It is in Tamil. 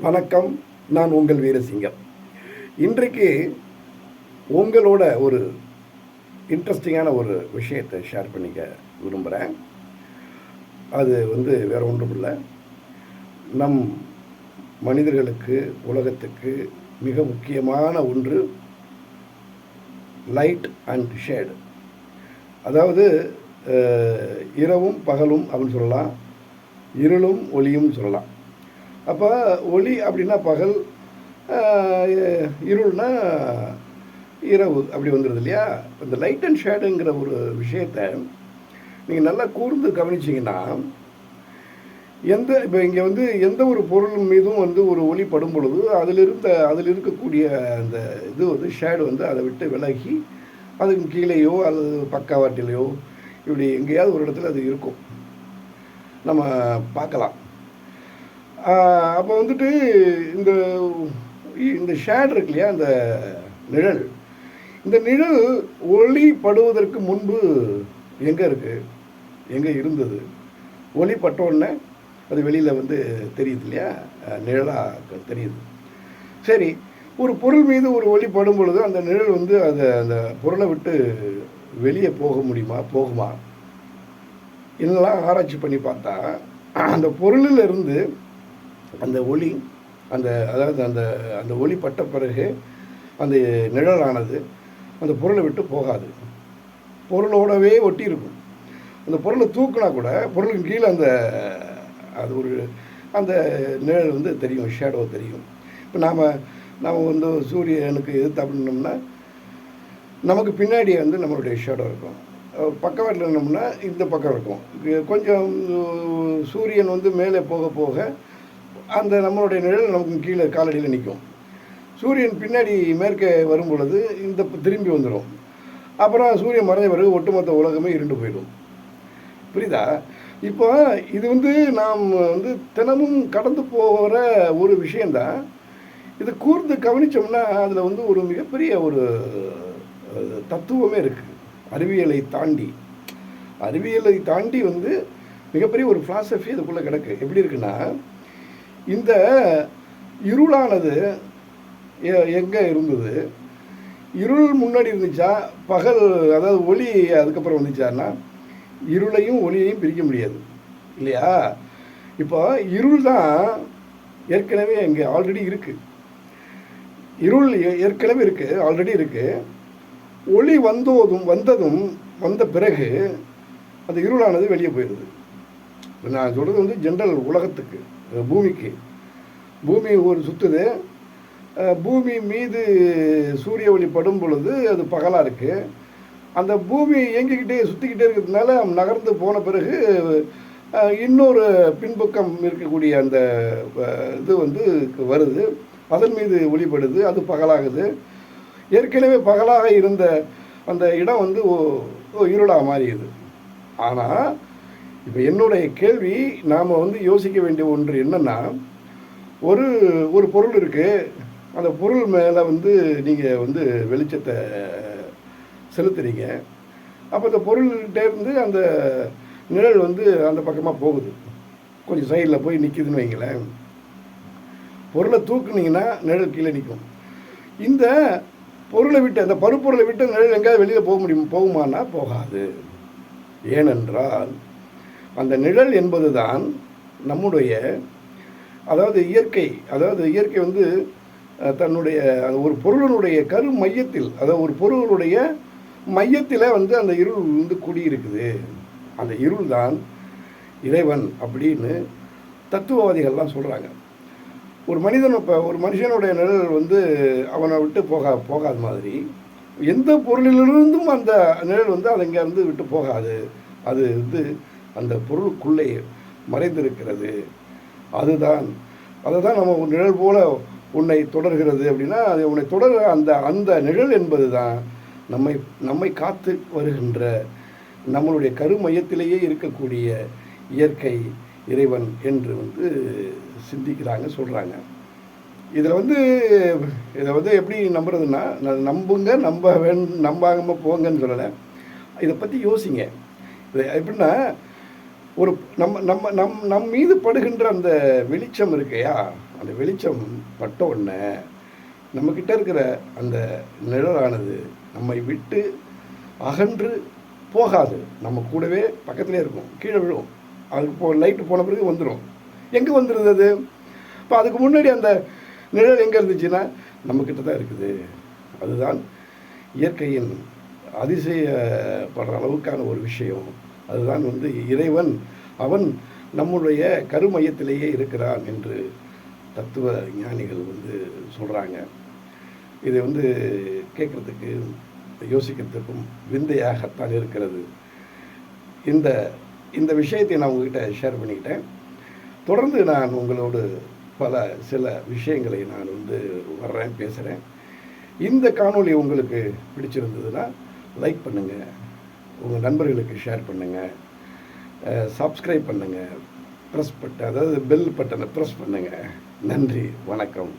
வணக்கம். நான் உங்கள் வீரசிங்கம். இன்றைக்கு உங்களோட ஒரு இன்ட்ரெஸ்டிங்கான ஒரு விஷயத்தை ஷேர் பண்ணிக்க விரும்புகிறேன் அது வந்து வேற ஒன்றும் இல்லை. நம் மனிதர்களுக்கு உலகத்துக்கு மிக முக்கியமான ஒன்று லைட் அண்ட் ஷேடு அதாவது இரவும் பகலும் அப்படின்னு சொல்லலாம் இருளும் ஒளியும் சொல்லலாம். அப்போ ஒளி அப்படின்னா பகல் இருள்னா இரவு. அப்படி வந்துடுது இல்லையா? இந்த லைட் அண்ட் ஷேடுங்கிற ஒரு விஷயத்தை நீங்கள் நல்லா கூர்ந்து கவனிச்சிங்கன்னா எந்த இப்போ இங்கே வந்து எந்த ஒரு பொருள் மீதும் வந்து ஒரு ஒளி படும் பொழுது அதில் இருந்த அதில் இருக்கக்கூடிய அந்த இது வந்து ஷேடு வந்து அதை விட்டு விலகி அதுக்கு கீழேயோ அல்லது பக்காவாட்டிலேயோ இப்படி எங்கேயாவது ஒரு இடத்துல அது இருக்கும். நம்ம பார்க்கலாம். அப்போ வந்துட்டு இந்த இந்த ஷேட் இருக்கு இல்லையா அந்த நிழல். இந்த நிழல் ஒளி படுவதற்கு முன்பு எங்கே இருக்குது எங்கே இருந்தது? ஒளி பட்ட உடனே அது வெளியில் வந்து தெரியுது இல்லையா? நிழலாக தெரியுது. சரி ஒரு பொருள் மீது ஒரு ஒளி படும் பொழுது அந்த நிழல் வந்து அதை அந்த பொருளை விட்டு வெளியே போக முடியுமா? போகுமா? இதெல்லாம் ஆராய்ச்சி பண்ணி பார்த்தா அந்த பொருளில் இருந்து அந்த ஒளி அந்த அதாவது அந்த அந்த ஒளி பட்ட பிறகு அந்த நிழலானது அந்த பொருளை விட்டு போகாது. பொருளோடவே ஒட்டி இருக்கும். அந்த பொருளை தூக்குனா கூட பொருளுக்கு கீழே அந்த அது ஒரு அந்த நிழல் வந்து தெரியும் ஷேடோ தெரியும். இப்போ நாம் நாம் வந்து சூரியனுக்கு எதிர்த்து அப்படின்னோம்னா நமக்கு பின்னாடி வந்து நம்மளுடைய ஷேடோ இருக்கும். பக்கவாட்டில் இருந்தோம்னா இந்த பக்கம் இருக்கும். கொஞ்சம் சூரியன் வந்து மேலே போக போக அந்த நம்மளுடைய நிழல் நமக்கு கீழே காலடியில் நிற்கும் சூரியன் பின்னாடி மேற்கே வரும் பொழுது இந்த திரும்பி வந்துடும் அப்புறம் சூரியன் மறைஞ்ச பிறகு ஒட்டுமொத்த உலகமே இருண்டு போயிடும். புரியுதா? இப்போ இது வந்து நாம் வந்து தினமும் கடந்து போகிற ஒரு விஷயந்தான் இது கூர்ந்து கவனிச்சோம்னா அதில் வந்து ஒரு மிகப்பெரிய ஒரு தத்துவமே இருக்குது அறிவியலை தாண்டி. அறிவியலை தாண்டி வந்து மிகப்பெரிய ஒரு ஃபிலாசபி இதுக்குள்ளே கிடக்கு. எப்படி இருக்குன்னா இந்த இருளானது எ- இருந்தது? இருள் முன்னாடி இருந்துச்சா? பகல் அதாவது ஒளி அதுக்கப்புறம் வந்துச்சான்னா இருளையும் ஒளியையும் பிரிக்க முடியாது. இல்லையா? இப்போ இருள் தான் ஏற்கனவே இங்கே ஆல்ரெடி இருக்குது இருள் ஏ- ஏற்கனவே இருக்குது ஆல்ரெடி இருக்குது ஒளி வந்தோதும் வந்ததும் வந்த பிறகு அந்த இருளானது வெளியே போயிடுது நான் சொல்கிறது வந்து ஜென்ரல் உலகத்துக்கு. பூமிக்கு. பூமி ஒரு சுற்றுது பூமி மீது சூரிய ஒளி படும் பொழுது அது பகலாக இருக்குது அந்த பூமி இயங்கிக்கிட்டே சுற்றிக்கிட்டே இருக்கிறதுனால நகர்ந்து போன பிறகு இன்னொரு பின்பக்கம் இருக்கக்கூடிய அந்த இது வந்து வருது. அதன் மீது ஒளிபடுது. அது பகலாகுது. ஏற்கனவே பகலாக இருந்த அந்த இடம் வந்து ஓ- ஓ இருளாக மாறியது. ஆனால் இப்போ என்னுடைய கேள்வி நாம் வந்து யோசிக்க வேண்டிய ஒன்று என்னன்னா ஒரு ஒரு பொருள் இருக்குது அந்த பொருள் மேலே வந்து நீங்கள் வந்து வெளிச்சத்தை செலுத்துறீங்க. அப்போ அந்த பொருள்கிட்ட இருந்து அந்த நிழல் வந்து அந்த பக்கமாக போகுது. கொஞ்சம் சைடில் போய் நிற்கிதுன்னு வைங்களேன். பொருளை தூக்குனீங்கன்னா நிழல் கீழே நிற்கும் இந்த பொருளை விட்டு அந்த பருப்பொருளை விட்டு நிழல் எங்கேயாவது வெளியில் போக முடியும் போகுமானா போகாது. ஏனென்றால் அந்த நிழல் என்பது தான் நம்முடைய அதாவது இயற்கை அதாவது இயற்கை வந்து தன்னுடைய அந்த ஒரு பொருளினுடைய கரு மையத்தில் அதாவது ஒரு பொருளுடைய மையத்தில் வந்து அந்த இருள் வந்து குடியிருக்குது. அந்த இருள் தான் இறைவன் அப்படின்னு தத்துவவாதிகள்லாம் சொல்கிறாங்க ஒரு மனிதன் இப்போ ஒரு மனுஷனுடைய நிழல் வந்து அவனை விட்டு போக போகாத மாதிரி. எந்த பொருளிலிருந்தும் அந்த நிழல் வந்து அதை இங்கேருந்து விட்டு போகாது. அது வந்து அந்த பொருளுக்குள்ளே மறைந்திருக்கிறது. அதுதான் அதை தான் நம்ம ஒரு நிழல் போல உன்னை தொடர்கிறது அப்படின்னா அது உன்னை தொடர் அந்த அந்த நிழல் என்பது தான் நம்மை நம்மை காத்து வருகின்ற நம்மளுடைய கருமையத்திலேயே இருக்கக்கூடிய இயற்கை இறைவன் என்று வந்து சிந்திக்கிறாங்க சொல்கிறாங்க இதில் வந்து இதை வந்து எப்படி நம்புறதுன்னா நான் நம்புங்க நம்ப வேண் நம்பாகாமல் போங்கன்னு சொல்லலை. இதை பற்றி யோசிங்க. இது எப்படின்னா ஒரு நம்ம நம்ம நம் நம் மீது படுகின்ற அந்த வெளிச்சம் இருக்கையா? அந்த வெளிச்சம் பட்ட உடனே நம்மக்கிட்ட இருக்கிற அந்த நிழலானது நம்மை விட்டு அகன்று போகாது. நம்ம கூடவே பக்கத்துலேயே இருக்கும் கீழே விழும் அதுக்கு போ லைட்டு போன பிறகு வந்துடும் எங்கே வந்துடுது அது? இப்போ அதுக்கு முன்னாடி அந்த நிழல் எங்கே இருந்துச்சுன்னா நம்மக்கிட்ட தான் இருக்குது. அதுதான் இயற்கையின் அதிசயப்படுற அளவுக்கான ஒரு விஷயம். அதுதான் வந்து இறைவன். அவன் நம்முடைய கருமையத்திலேயே இருக்கிறான் என்று தத்துவ ஞானிகள் வந்து சொல்கிறாங்க இது வந்து கேட்குறதுக்கு யோசிக்கிறதுக்கும் விந்தையாகத்தான் இருக்கிறது. இந்த இந்த விஷயத்தை நான் உங்ககிட்ட ஷேர் பண்ணிக்கிட்டேன். தொடர்ந்து நான் உங்களோடு பல சில விஷயங்களை நான் வந்து வர்றேன் பேசுகிறேன் இந்த காணொளி உங்களுக்கு பிடிச்சிருந்ததுன்னா லைக் பண்ணுங்கள் உங்கள் நண்பர்களுக்கு ஷேர் பண்ணுங்கள் சப்ஸ்கிரைப் பண்ணுங்கள் ப்ரெஸ் பட்டன் அதாவது பெல் பட்டனை ப்ரெஸ் பண்ணுங்கள் நன்றி. வணக்கம்.